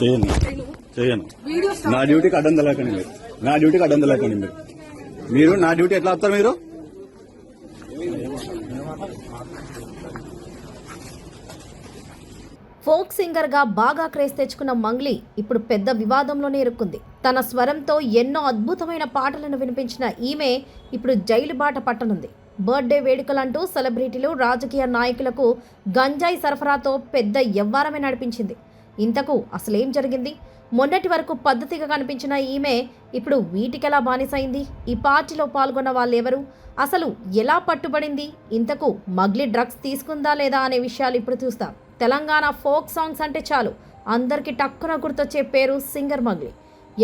చేయను. చేయను. వీడియో నా డ్యూటీకి అడ్డం తెలకండి మీరు. నా డ్యూటీకి అడ్డం తెలకండి మీరు. మీరు నా డ్యూటీ ఎట్లా వస్తారు మీరు? ఫోక్ సింగర్గా బాగా క్రేజ్ తెచ్చుకున్న మంగ్లీ ఇప్పుడు పెద్ద వివాదంలోనే ఇరుక్కుంది. తన స్వరంతో ఎన్నో అద్భుతమైన పాటలను వినిపించిన ఈమె ఇప్పుడు జైలు బాట పట్టనుంది. బర్త్డే వేడుకలంటూ సెలబ్రిటీలు రాజకీయ నాయకులకు గంజాయి సరఫరాతో పెద్ద ఎవ్వారమే నడిపించింది. ఇంతకు అసలేం జరిగింది? మొన్నటి వరకు పద్ధతిగా కనిపించిన ఈమె ఇప్పుడు వీటికెలా బానిసైంది? ఈ పార్టీలో పాల్గొన్న వాళ్ళెవరు? అసలు ఎలా పట్టుబడింది? ఇంతకు మగ్లీ డ్రగ్స్ తీసుకుందా లేదా అనే విషయాలు ఇప్పుడు చూస్తాం. తెలంగాణ ఫోక్ సాంగ్స్ అంటే చాలు. అందరికీ టక్కున గుర్తొచ్చే పేరు సింగర్ మగ్లీ.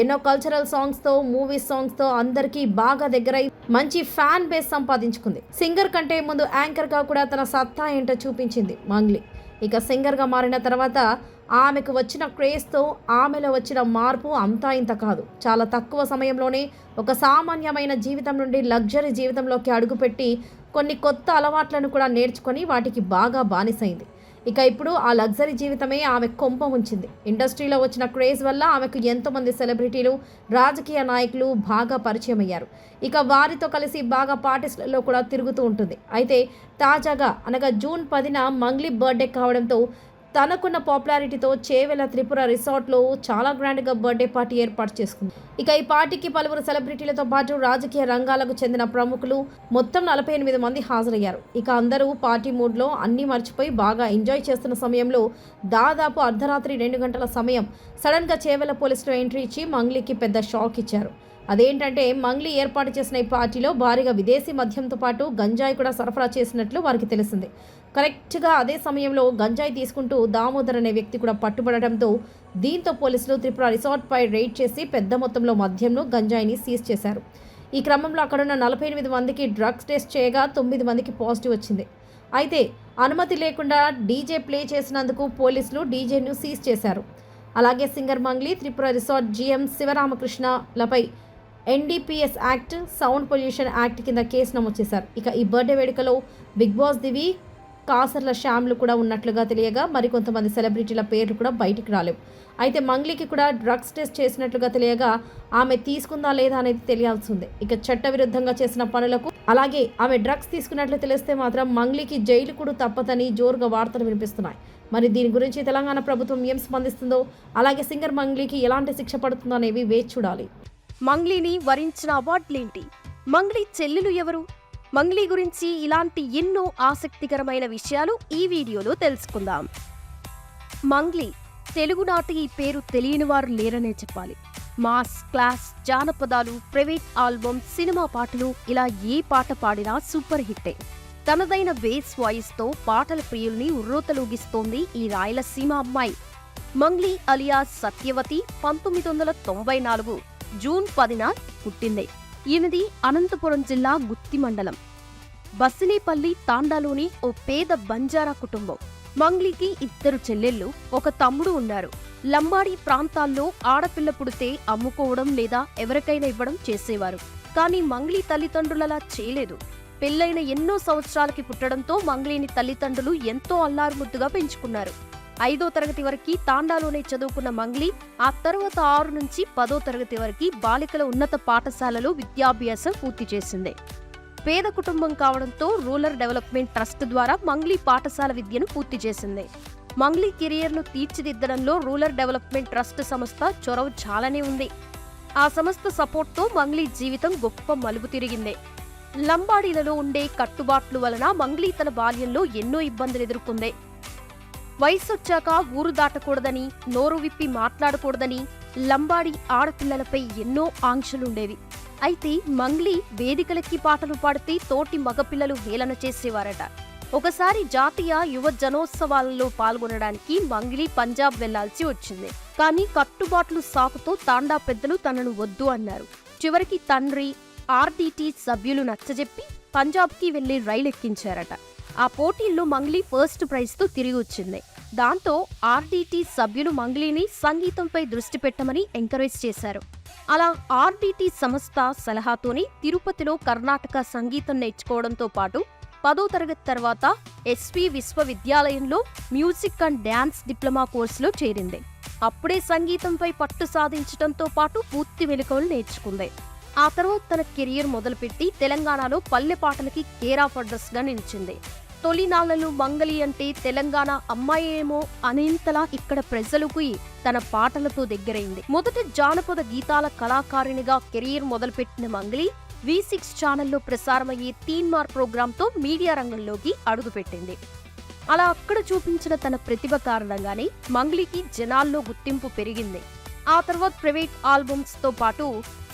ఎన్నో కల్చరల్ సాంగ్స్తో మూవీ సాంగ్స్తో అందరికీ బాగా దగ్గరై మంచి ఫ్యాన్ బేస్ సంపాదించుకుంది. సింగర్ కంటే ముందు యాంకర్గా కూడా తన సత్తా ఏంటో చూపించింది మంగ్లీ. ఇక సింగర్గా మారిన తర్వాత ఆమెకు వచ్చిన క్రేజ్తో ఆమెలో వచ్చిన మార్పు అంతా ఇంత కాదు. చాలా తక్కువ సమయంలోనే ఒక సామాన్యమైన జీవితం నుండి లగ్జరీ జీవితంలోకి అడుగుపెట్టి కొన్ని కొత్త అలవాట్లను కూడా నేర్చుకొని వాటికి బాగా బానిసైంది. ఇక ఇప్పుడు ఆ లగ్జరీ జీవితమే ఆమె కొంప ఉంచింది. ఇండస్ట్రీలో వచ్చిన క్రేజ్ వల్ల ఆమెకు ఎంతోమంది సెలబ్రిటీలు రాజకీయ నాయకులు బాగా పరిచయం అయ్యారు. ఇక వారితో కలిసి బాగా పార్టీస్లలో కూడా తిరుగుతూ ఉంటుంది. అయితే తాజాగా అనగా జూన్ పదిన మంగ్లీ బర్త్డే కావడంతో తనకున్న పాపులారిటీతో చేవెల త్రిపుర రిసార్ట్లో చాలా గ్రాండ్గా బర్త్డే పార్టీ ఏర్పాటు చేసుకుంది. ఇక ఈ పార్టీకి పలువురు సెలబ్రిటీలతో పాటు రాజకీయ రంగాలకు చెందిన ప్రముఖులు మొత్తం నలభై ఎనిమిది మంది హాజరయ్యారు. ఇక అందరూ పార్టీ మూడ్లో అన్నీ మర్చిపోయి బాగా ఎంజాయ్ చేస్తున్న సమయంలో దాదాపు అర్ధరాత్రి రెండు గంటల సమయం సడన్గా చేవెల పోలీసులు ఎంట్రీ ఇచ్చి మంగ్లీకి పెద్ద షాక్ ఇచ్చారు. అదేంటంటే మంగ్లీ ఏర్పాటు చేసిన ఈ పార్టీలో భారీగా విదేశీ మద్యంతో పాటు గంజాయి కూడా సరఫరా చేసినట్లు వారికి తెలిసింది. కరెక్ట్గా అదే సమయంలో గంజాయి తీసుకుంటూ దామోదర్ అనే వ్యక్తి కూడా పట్టుబడటంతో దీంతో పోలీసులు త్రిపుర రిసార్ట్పై రైడ్ చేసి పెద్ద మొత్తంలో మద్యంను గంజాయిని సీజ్ చేశారు. ఈ క్రమంలో అక్కడున్న నలభై ఎనిమిది మందికి డ్రగ్స్ టెస్ట్ చేయగా తొమ్మిది మందికి పాజిటివ్ వచ్చింది. అయితే అనుమతి లేకుండా డీజే ప్లే చేసినందుకు పోలీసులు డీజేను సీజ్ చేశారు. అలాగే singer Mangli Tripura resort GM శివరామకృష్ణలపై NDPS act sound pollution act కింద కేసు నమోదు చేశారు. ఇక ఈ బర్త్డే వేడుకలో బిగ్ బాస్ దివి కాసర్ల శ్యామ్లు కూడా ఉన్నట్లుగా తెలియగా మరికొంతమంది సెలబ్రిటీల పేర్లు కూడా బయటికి రాలేవు. అయితే మంగ్లీకి కూడా డ్రగ్స్ టెస్ట్ చేసినట్లుగా తెలియగా ఆమె తీసుకుందా లేదా అనేది తెలియాల్సి ఉంది. ఇక చట్టవిరుద్ధంగా చేసిన పనులకు అలాగే ఆమె డ్రగ్స్ తీసుకున్నట్లు తెలిస్తే మాత్రం మంగ్లీకి జైలు కూడా తప్పదని జోరుగా వార్తలు వినిపిస్తున్నాయి. మరి దీని గురించి తెలంగాణ ప్రభుత్వం ఏం స్పందిస్తుందో అలాగే సింగర్ మంగ్లీకి ఎలాంటి శిక్ష పడుతుందో అనేవి వేచి చూడాలి. మంగ్లీని వరించిన అవార్డులేంటి? మంగ్లీ చెల్లెలు ఎవరు? మంగ్లీ గురించి ఇలాంటి ఎన్నో ఆసక్తికరమైన విషయాలు ఈ వీడియోలో తెలుసుకుందాం. మంగ్లీ తెలుగునాటి ఈ పేరు తెలియని వారు లేరనే చెప్పాలి. మాస్ క్లాస్ జానపదాలు ప్రైవేట్ ఆల్బమ్ సినిమా పాటలు ఇలా ఏ పాట పాడినా సూపర్ హిట్టే. తనదైన బేస్ వాయిస్తో పాటల ప్రియుల్ని ఉర్రూతలూగిస్తోంది ఈ రాయలసీమ అమ్మాయి. మంగ్లీ అలియాస్ సత్యవతి పంతొమ్మిది వందల తొంభై నాలుగు జూన్ పదిన పుట్టింది. ఈమెది అనంతపురం జిల్లా గుత్తి మండలం. బస్సినేపల్లి తాండాలోని ఓ పేద బంజారా కుటుంబం. మంగ్లీకి ఇద్దరు చెల్లెళ్ళు ఒక తమ్ముడు ఉన్నారు. లంబాడీ ప్రాంతాల్లో ఆడపిల్ల పుడితే అమ్ముకోవడం లేదా ఎవరికైనా ఇవ్వడం చేసేవారు. కానీ మంగ్లీ తల్లిదండ్రులలా చేయలేదు. పెళ్ళైన ఎన్నో సంవత్సరాలకి పుట్టడంతో మంగ్లీని తల్లిదండ్రులు ఎంతో అల్లారుముద్దుగా పెంచుకున్నారు. ఐదో తరగతి వరకు తాండాలోనే చదువుకున్న మంగ్లీ ఆ తర్వాత ఆరు నుంచి పదో తరగతి వరకు బాలికల ఉన్నత పాఠశాలలో విద్యాభ్యాసం పూర్తి చేసింది. పేద కుటుంబం కావడంతో రూరల్ డెవలప్మెంట్ ట్రస్ట్ ద్వారా మంగ్లీ పాఠశాల విద్యను పూర్తి చేసింది. మంగ్లీ కెరియర్ను తీర్చిదిద్దడంలో రూరల్ డెవలప్మెంట్ ట్రస్ట్ సంస్థ చొరవ చాలానే ఉంది. ఆ సంస్థ సపోర్ట్తో మంగ్లీ జీవితం గొప్ప మలుపు తిరిగింది. లంబాడీలలో ఉండే కట్టుబాట్లు వలన మంగ్లీ తన బాల్యంలో ఎన్నో ఇబ్బందులు ఎదుర్కొంది. వయసొచ్చాక ఊరు దాటకూడదని నోరు విప్పి మాట్లాడకూడదని లంబాడి ఆడపిల్లలపై ఎన్నో ఆంక్షలుండేవి. అయితే మంగ్లీ వేదికలకి పాటలు పాడితే తోటి మగపిల్లలు హేళన చేసేవారట. ఒకసారి జాతీయ యువ జనోత్సవాలలో పాల్గొనడానికి మంగ్లీ పంజాబ్ వెళ్ళాల్సి వచ్చింది. కానీ కట్టుబాట్లు సాకుతో తాండా పెద్దలు తనను వద్దు అన్నారు. చివరికి తండ్రి ఆర్డీటీ సభ్యులు నచ్చజెప్పి పంజాబ్కి వెళ్ళి రైలు ఎక్కించారట ఆ పోటీల్లో మంగ్లీ ఫస్ట్ ప్రైజ్తో తిరిగి వచ్చింది. దాంతో ఆర్డీటీ సభ్యులు మంగ్లీని సంగీతంపై దృష్టి పెట్టమని ఎంకరేజ్ చేశారు. అలా ఆర్డీటీ సంస్థ సలహాతోని తిరుపతిలో కర్ణాటక సంగీతం నేర్చుకోవడంతో పాటు పదో తరగతి తర్వాత ఎస్వి విశ్వవిద్యాలయంలో మ్యూజిక్ అండ్ డ్యాన్స్ డిప్లొమా కోర్సులో చేరింది. అప్పుడే సంగీతంపై పట్టు సాధించడంతో పాటు పూర్తి మెలకువలు నేర్చుకుంది. ఆ తర్వాత తన కెరియర్ మొదలుపెట్టి తెలంగాణలో పల్లె పాటలకి కేర్ ఆఫ్ నిలిచింది. తొలినాళ్ళలో మంగలి అంటే తెలంగాణ అమ్మాయేమో అనేంతలా ఇక్కడ ప్రజలకు తన పాటలతో దగ్గరైంది. మొదట జానపద గీతాల కళాకారిణిగా కెరీర్ మొదలుపెట్టిన మంగలి వి సిక్స్ ఛానల్లో ప్రసారమయ్యే తీన్ మార్ ప్రోగ్రాంతో మీడియా రంగంలోకి అడుగుపెట్టింది. అలా అక్కడ చూపించిన తన ప్రతిభ కారణంగానే మంగ్లీకి జనాల్లో గుర్తింపు పెరిగింది. ఆ తర్వాత ప్రైవేట్ ఆల్బమ్స్తో పాటు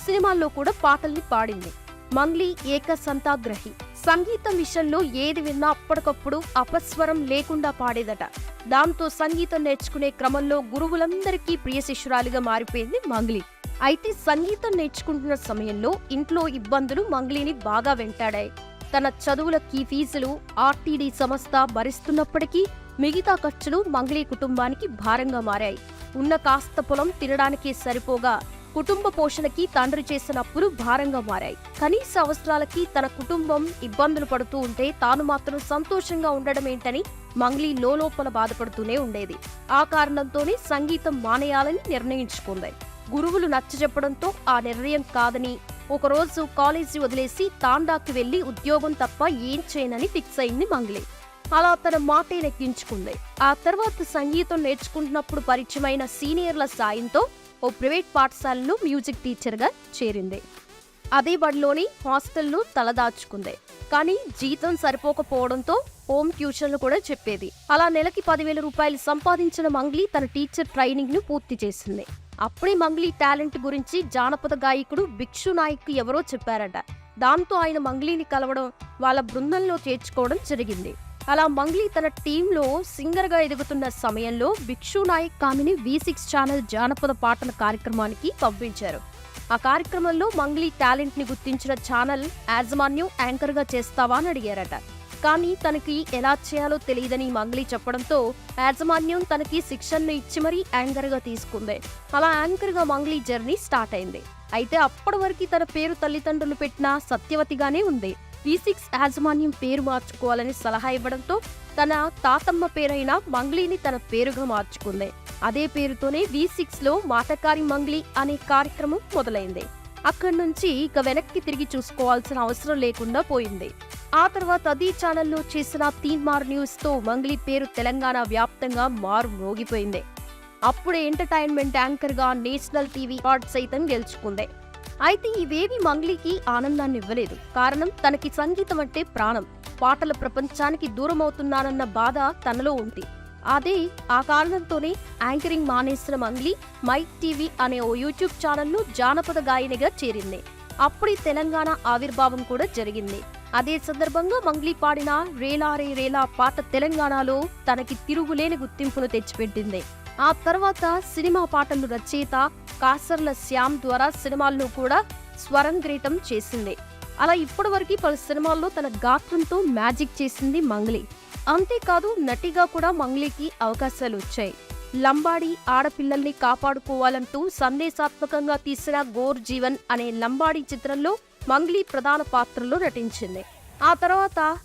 సినిమాల్లో కూడా పాటల్ని పాడింది. మంగ్లీ ఏక సంతాగ్రహి సంగీతం విషయంలో ఏది విన్నా అప్పటికప్పుడు అపస్వరం లేకుండా పాడేదట. దాంతో సంగీతం నేర్చుకునే క్రమంలో గురువులందరికీ ప్రియ శిష్యురాలిగా మారిపోయింది మంగ్లీ. అయితే సంగీతం నేర్చుకుంటున్న సమయంలో ఇంట్లో ఇబ్బందులు మంగ్లీని బాగా వెంటాడాయి. తన చదువులకి ఫీజులు ఆర్టీడీ సంస్థ భరిస్తున్నప్పటికీ మిగతా ఖర్చులు మంగ్లీ కుటుంబానికి భారంగా మారాయి. ఉన్న కాస్త పొలం తినడానికే సరిపోగా కుటుంబ పోషణకి తండ్రి చేసిన అప్పులు భారంగా మారాయి. కనీస అవసరాలకి తన కుటుంబం ఇబ్బందులు పడుతూ ఉంటే తాను మాత్రం సంతోషంగా ఉండడం ఏంటని మంగ్లీ లోపల బాధపడుతూనే ఉండేది. ఆ కారణంతోనే సంగీతం మానేయాలని నిర్ణయించుకుంది. గురువులు నచ్చజెప్పడంతో ఆ నిర్ణయం కాదని ఒకరోజు కాలేజీ వదిలేసి తాండాకి వెళ్ళి ఉద్యోగం తప్ప ఏం చేయనని ఫిక్స్ అయింది మంగ్లీ. అలా తన మాటే నెక్కించుకుంది ఆ తర్వాత సంగీతం నేర్చుకుంటున్నప్పుడు పరిచయమైన సీనియర్ల సాయంతో ఓ ప్రైవేట్ పాఠశాలలో మ్యూజిక్ టీచర్గా చేరింది. అదే బడిలోని హాస్టల్లో తలదాచుకుంది. కానీ జీతం సరిపోకపోవడంతో హోమ్ ట్యూషన్లు కూడా చెప్పేది. అలా నెలకి పదివేల రూపాయలు సంపాదించిన మంగ్లీ తన టీచర్ ట్రైనింగ్ను పూర్తి చేసింది. అప్పుడే మంగ్లీ టాలెంట్ గురించి జానపద గాయకుడు భిక్షు నాయక్ ఎవరో చెప్పారట. దాంతో ఆయన మంగ్లీని కలవడం వాళ్ళ బృందంలో చేర్చుకోవడం జరిగింది. అలా మంగ్లీ తన టీంలో సింగర్గా ఎదుగుతున్న సమయంలో Bhikshu Naik Kamini V six channel జానపద పాటల కార్యక్రమానికి పంపించారు. ఆ కార్యక్రమంలో మంగ్లీ టాలెంట్ని గుర్తించిన ఛానల్ యాజమాన్యం యాంకర్గా చేస్తావా అని అడిగారట. కానీ తనకి ఎలా చేయాలో తెలియదని మంగ్లీ చెప్పడంతో యాజమాన్యం తనకి శిక్షణను ఇచ్చి మరీ యాంకర్గా తీసుకుంది. అలా యాంకర్గా మంగ్లీ జర్నీ స్టార్ట్ అయింది. అయితే అప్పటి వరకు తన పేరు తల్లిదండ్రులు పెట్టిన సత్యవతిగానే ఉంది. వి సిక్స్ యాజమాన్యం పేరు మార్చుకోవాలని సలహా ఇవ్వడంతో తన తాతమ్మ పేరైన మంగ్లీని తన పేరుగా మార్చుకుంది. అదే పేరుతోనే వి సిక్స్లో మాటకారి మంగ్లీ అనే కార్యక్రమం మొదలైంది. అక్కడి నుంచి ఇక వెనక్కి తిరిగి చూసుకోవాల్సిన అవసరం లేకుండా పోయింది. ఆ తర్వాత అదే ఛానల్లో చేసిన తీన్మార్ న్యూస్తో మంగ్లీ పేరు తెలంగాణ వ్యాప్తంగా మారు మోగిపోయింది. అప్పుడే ఎంటర్టైన్మెంట్ యాంకర్గా నేషనల్ టీవీ అవార్డ్ సైతం గెలుచుకుంది. అయితే ఇవేవి మంగ్లీకి ఆనందాన్ని ఇవ్వలేదు కారణం తనకి సంగీతం అంటే ప్రాణం. పాటల ప్రపంచానికి దూరం అవుతున్నానన్న బాధ తనలో ఉంది అదే ఆ కారణంతోనే యాంకరింగ్ మానేసిన మంగ్లీ మైక్ టీవీ అనే ఓ యూట్యూబ్ ఛానల్ను జానపద గాయనిగా చేరింది. అప్పుడే తెలంగాణ ఆవిర్భావం కూడా జరిగింది. అదే సందర్భంగా మంగ్లీ పాడిన రేలా రే రేలా పాట తెలంగాణలో తనకి తిరుగులేని గుర్తింపును తెచ్చిపెట్టింది. ఆ తర్వాత సినిమా పాటలు రచయిత కాసర్ల శ్యామ్ ద్వారా సినిమాల్లో కూడా స్వరంగ్రీటం చేసింది. అలా ఇప్పటివరకు పలు సినిమాల్లో తన గాత్రంతో మ్యాజిక్ చేసింది మంగ్లీ. అంతేకాదు నటిగా కూడా మంగ్లీకి అవకాశాలు వచ్చాయి. లంబాడి ఆడపిల్లల్ని కాపాడుకోవాలంటూ సందేశాత్మకంగా తీసిన గోర్ జీవన్ అనే లంబాడి చిత్రంలో మంగ్లీ ప్రధాన పాత్రలో నటించింది. ఆ తర్వాత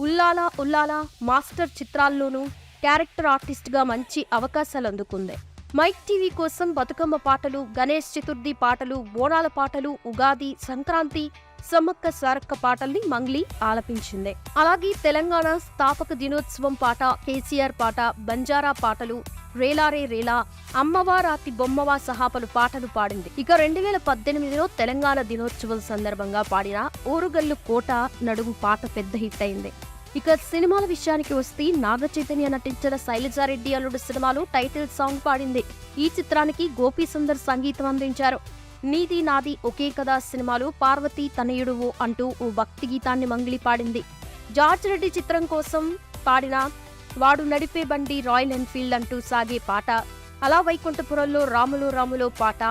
ఉల్లాలా ఉల్లాలా మాస్టర్ చిత్రాల్లోనూ క్యారెక్టర్ ఆర్టిస్ట్గా మంచి అవకాశాలు అందుకుంది మైక్ టీవీ కోసం బతుకమ్మ పాటలు గణేష్ చతుర్థి పాటలు బోనాల పాటలు ఉగాది సంక్రాంతి సమ్మక్క సారక్క పాటల్ని మంగ్లీ ఆలపించింది. అలాగే తెలంగాణ స్థాపక దినోత్సవం పాట కేసీఆర్ పాట బంజారా పాటలు రేలారే రేలా అమ్మవారాతి బొమ్మవా సహా పలు పాటలు పాడింది. ఇక రెండు వేల పద్దెనిమిదిలో తెలంగాణ దినోత్సవం సందర్భంగా పాడిన ఓరుగల్లు కోట నడుము పాట పెద్ద హిట్ అయింది. ఇక సినిమాల విషయానికి వస్తే నాగ చైతన్య నటించిన శైలజారెడ్డి అల్లుడు సినిమాలో టైటిల్ సాంగ్ పాడింది. ఈ చిత్రానికి గోపీ సుందర్ సంగీతం అందించారు. నీది నాది ఒకే కదా సినిమాలో పార్వతి తనయుడువు అంటూ ఓ భక్తి గీతాన్ని మంగిలి పాడింది. జార్జ్ రెడ్డి చిత్రం కోసం పాడిన వాడు నడిపే బండి రాయల్ ఎన్ఫీల్డ్ అంటూ సాగే పాట అలా వైకుంఠపురంలో రాములు రాములో పాట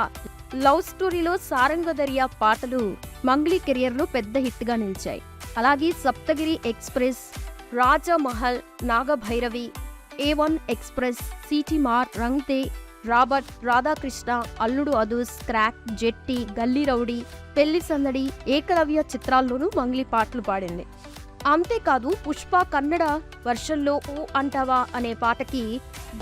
లవ్ స్టోరీలో సారంగదరియా పాటలు మంగ్లీ కెరియర్లో పెద్ద హిట్గా నిలిచాయి. అలాగే Saptagiri express Rajmahal Nagabhairavi A one express Seeti Maar Rangde Robert Radhakrishna అల్లుడు అదుస్ క్రాక్ జెట్టి గల్లీ రౌడీ పెళ్ళి సందడి ఏకలవ్య చిత్రాల్లోనూ మంగ్లీ పాటలు పాడింది. అంతేకాదు పుష్ప కన్నడ వర్షన్లో ఓ అంటావా అనే పాటకి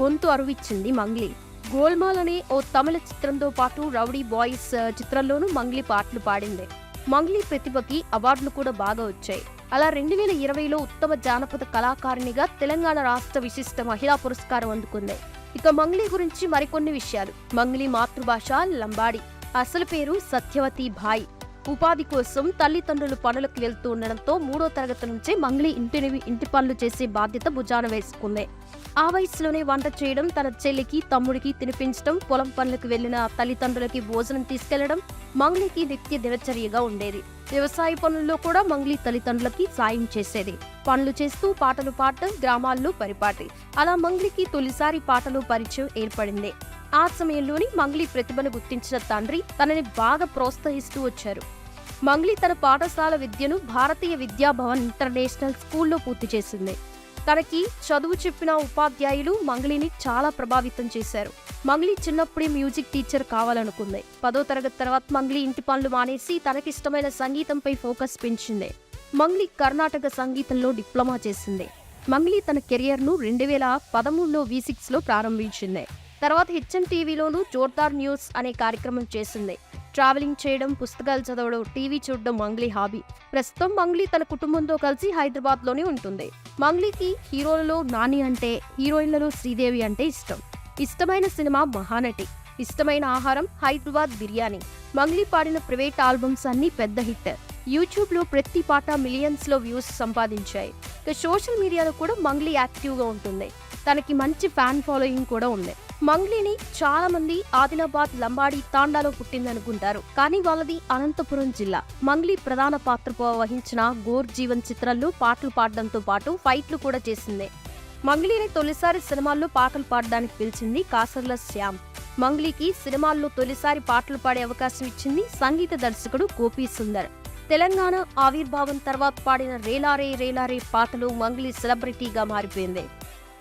గొంతు అరువిచ్చింది మంగ్లీ. గోల్మాల్ అనే ఓ తమిళ చిత్రంతో పాటు రౌడీ బాయ్స్ చిత్రంలోనూ మంగ్లీ పాటలు పాడింది. మంగ్లీ ప్రతిభకి అవార్డులు కూడా బాగా వచ్చాయి. అలా రెండు వేల ఇరవైలో ఉత్తమ జానపద కళాకారిణిగా తెలంగాణ రాష్ట్ర విశిష్ట మహిళా పురస్కారం అందుకుంది. ఇక మంగ్లీ గురించి మరికొన్ని విషయాలు. మంగ్లీ మాతృభాష లంబాడి. అసలు పేరు సత్యవతి భాయ్. ఉపాధి కోసం తల్లిదండ్రులు పనులకు వెళ్తూ ఉండడంతో మూడో తరగతి నుంచే మంగ్లీ ఇంటిని ఇంటి పనులు చేసే బాధ్యత భుజాన వేసుకుంది. ఆ వయసులోనే వంట చేయడం తన చెల్లికి తమ్ముడికి తినిపించడం పొలం పనులకు వెళ్ళిన తల్లిదండ్రులకి భోజనం తీసుకెళ్ళడం మంగ్లీకి నిత్య దినచర్యగా ఉండేది. వ్యవసాయ పనుల్లో కూడా మంగ్లీ తల్లిదండ్రులకి సాయం చేసేది. పనులు చేస్తూ పాటలు పాడటం గ్రామాల్లో పరిపాటి. అలా మంగ్లీకి తొలిసారి పాటలు పరిచయం ఏర్పడింది. ఆ సమయంలోని మంగ్లీ ప్రతిభను గుర్తించిన తండ్రి తనని బాగా ప్రోత్సహిస్తూ వచ్చారు. మంగ్లీ తన పాఠశాల విద్యను భారతీయ విద్యాభవన్ ఇంటర్నేషనల్ స్కూల్లో పూర్తి చేసింది. తనకి చదువు చెప్పిన ఉపాధ్యాయులు మంగ్లీని చాలా ప్రభావితం చేశారు. మంగ్లీ చిన్నప్పుడే మ్యూజిక్ టీచర్ కావాలనుకుంది. పదో తరగతి తర్వాత మంగ్లీ ఇంటి పనులు మానేసి తనకిష్టమైన సంగీతంపై ఫోకస్ పెంచింది. మంగ్లీ కర్ణాటక సంగీతంలో డిప్లొమా చేసింది. మంగ్లీ తన కెరియర్ను రెండు వేల పదమూడులో వి సిక్స్లో ప్రారంభించింది. తర్వాత హెచ్ఎం టీవీలోనూ జోర్దార్ న్యూస్ అనే కార్యక్రమం చేసింది. ట్రావెలింగ్ చేయడం పుస్తకాలు చదవడం టీవీ చూడడం మంగ్లీ హాబీ. ప్రస్తుతం మంగ్లీ తన కుటుంబంతో కలిసి హైదరాబాద్లోనే ఉంటుంది. మంగ్లీకి హీరోలలో నాని అంటే హీరోయిన్లలో శ్రీదేవి అంటే ఇష్టం. ఇష్టమైన సినిమా మహానటి. ఇష్టమైన ఆహారం హైదరాబాద్ బిర్యానీ. మంగ్లీ పాడిన ప్రైవేట్ ఆల్బమ్స్ అన్ని పెద్ద హిట్. యూట్యూబ్లో ప్రతి పాట మిలియన్స్లో వ్యూస్ సంపాదించాయి. ఇక సోషల్ మీడియాలో కూడా మంగ్లీ యాక్టివ్గా ఉంటుంది. తనకి మంచి ఫ్యాన్ ఫాలోయింగ్ కూడా ఉంది. మంగ్లీని చాలా మంది ఆదిలాబాద్ లంబాడి తాండాలో పుట్టిందనుకుంటారు. కానీ వాళ్ళది అనంతపురం జిల్లా. మంగ్లీ ప్రధాన పాత్ర వహించిన గోర్ జీవన్ చిత్రంలో పాటలు పాడడంతో పాటు ఫైట్లు కూడా చేసింది. మంగ్లీని తొలిసారి సినిమాల్లో పాటలు పాడడానికి పిలిచింది కాసర్ల శ్యామ్. మంగ్లీకి సినిమాల్లో తొలిసారి పాటలు పాడే అవకాశం ఇచ్చింది సంగీత దర్శకుడు గోపీ సుందర్. తెలంగాణ ఆవిర్భావం తర్వాత పాడిన రేలారే రేలారే పాటలు మంగ్లీ సెలబ్రిటీగా మారిపోయింది.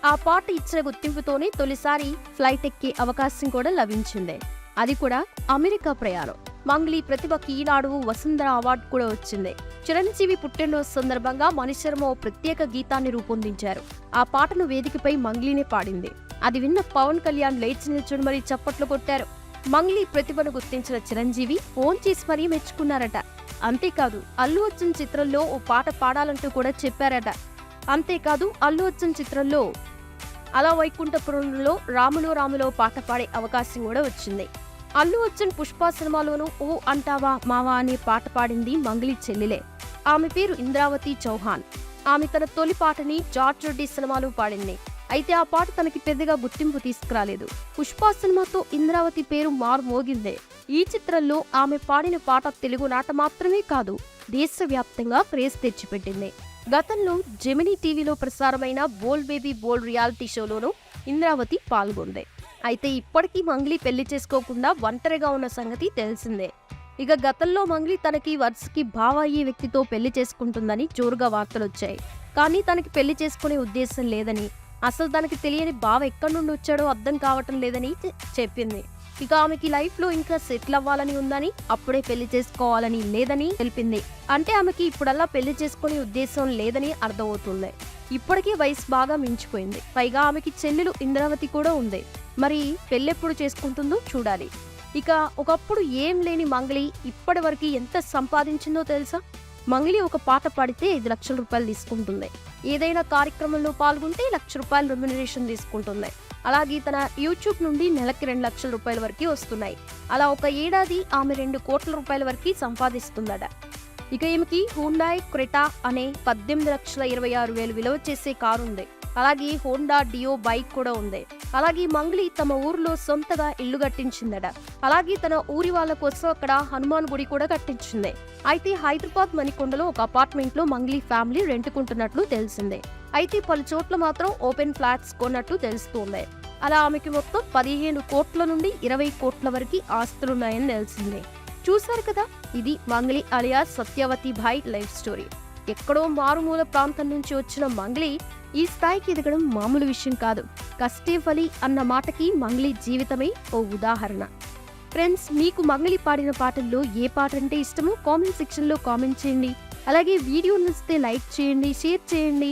ఆ పాట ఇచ్చిన గుర్తింపుతోనే తొలిసారి ఫ్లైట్ ఎక్కే అవకాశం కూడా లభించింది. అది కూడా అమెరికా ప్రయాణం. మంగ్లీ ప్రతిభకి ఈనాడు వసుంధర అవార్డు కూడా వచ్చింది. చిరంజీవి పుట్టినరోజు సందర్భంగా మణిశర్మ ఓ ప్రత్యేక గీతాన్ని రూపొందించారు. ఆ పాటను వేదికపై మంగ్లీనే పాడింది. అది విన్న పవన్ కళ్యాణ్ లేచి నిల్చుని మరీ చప్పట్లు కొట్టారు. మంగ్లీ ప్రతిభను గుర్తించిన చిరంజీవి ఫోన్ చేసి మరీ మెచ్చుకున్నారట. అంతేకాదు అల్లు అర్జున్ చిత్రంలో ఓ పాట పాడాలంటూ కూడా చెప్పారట. అంతేకాదు అల్లు అర్జున్ చిత్రంలో అలా వైకుంఠపురంలో రాములో రాములో పాట పాడే అవకాశం కూడా వచ్చింది. అల్లు అర్జున్ పుష్ప సినిమాలోనూ ఓ అంటావా మావా అనే పాట పాడింది మంగ్లీ చెల్లెలే. ఆమె పేరు ఇంద్రావతి చౌహాన్. ఆమె తన తొలి పాటని జార్జ్ రెడ్డి సినిమాలో పాడింది. అయితే ఆ పాట తనకి పెద్దగా గుర్తింపు తీసుకురాలేదు. పుష్ప సినిమాతో ఇంద్రావతి పేరు మారుమోగిందే. ఈ చిత్రంలో ఆమె పాడిన పాట తెలుగు నాట మాత్రమే కాదు దేశవ్యాప్తంగా క్రేజ్ తెచ్చిపెట్టింది. గతంలో జెమినీ టీవీలో ప్రసారమైన బోల్ బేబీ బోల్ రియాలిటీ షోలోనూ ఇంద్రావతి పాల్గొంది. అయితే ఇప్పటికీ మంగ్లీ పెళ్ళి చేసుకోకుండా ఒంటరిగా ఉన్న సంగతి తెలిసిందే. ఇక గతంలో మంగ్లీ తనకి వర్స్కి బావ అయ్యే వ్యక్తితో పెళ్ళి చేసుకుంటుందని జోరుగా వార్తలు వచ్చాయి కానీ తనకి పెళ్ళి చేసుకునే ఉద్దేశం లేదని అసలు తనకి తెలియని బావ ఎక్కడి నుండి వచ్చాడో అర్థం కావటం లేదని చెప్పింది. ఇక ఆమెకి లైఫ్లో ఇంకా సెటిల్ అవ్వాలని ఉందని అప్పుడే పెళ్ళి చేసుకోవాలని లేదని తెలిపింది. అంటే ఆమెకి ఇప్పుడల్లా పెళ్ళి చేసుకునే ఉద్దేశం లేదని అర్థమవుతుంది. ఇప్పటికీ వయసు బాగా మించిపోయింది. పైగా ఆమెకి చెల్లెలు ఇంద్రావతి కూడా ఉంది. మరి పెళ్ళెప్పుడు చేసుకుంటుందో చూడాలి. ఇక ఒకప్పుడు ఏం లేని మంగళి ఇప్పటి వరకు ఎంత సంపాదించిందో తెలుసా? మంగళి ఒక పాట పాడితే ఐదు లక్షల రూపాయలు తీసుకుంటుంది. ఏదైనా కార్యక్రమంలో పాల్గొంటే లక్ష రూపాయలు రెమ్యునరేషన్ తీసుకుంటుంది. అలాగే తన యూట్యూబ్ నుండి నెలకి రెండు లక్షల రూపాయల వరకు వస్తున్నాయి. అలా ఒక ఏడాది ఆమె రెండు కోట్ల రూపాయల వరకు సంపాదిస్తుందట. ఇక ఈమెకి హోండాయ్ క్రెటా అనే పద్దెనిమిది లక్షల ఇరవై ఆరు వేలు విలువ చేసే కారు ఉంది. అలాగే హోండా డియో బైక్ కూడా ఉంది. అలాగే మంగ్లీ తమ ఊరిలో సొంతగా ఇల్లు కట్టించిందట. అలాగే తన ఊరి వాళ్ళ కోసం అక్కడ హనుమాన్ గుడి కూడా కట్టించింది. అయితే హైదరాబాద్ మణికొండలో ఒక అపార్ట్మెంట్లో మంగ్లీ ఫ్యామిలీ రెంటుకుంటున్నట్లు తెలిసిందే. అయితే పలు చోట్ల మాత్రం ఓపెన్ ఫ్లాట్స్ కొన్నట్లు తెలుస్తోంది. అలా ఆమెకి మొత్తం పదిహేను కోట్ల నుండి ఇరవై కోట్ల వరకు ఆస్తులున్నాయని తెలిసిందే. చూశారు కదా ఇది Mangli alias Satyavati Bhai life story. ఎక్కడో మారుమూల ప్రాంతం నుంచి వచ్చిన మంగ్లీ ఈ స్థాయికి ఎదగడం మామూలు విషయం కాదు. కష్టే ఫలి అన్న మాటకి మంగ్లీ జీవితమే ఓ ఉదాహరణ. ఫ్రెండ్స్ మీకు మంగళి పాడిన పాటల్లో ఏ పాట అంటే ఇష్టమో కామెంట్ సెక్షన్లో కామెంట్ చేయండి. అలాగే వీడియో నచ్చితే లైక్ చేయండి షేర్ చేయండి.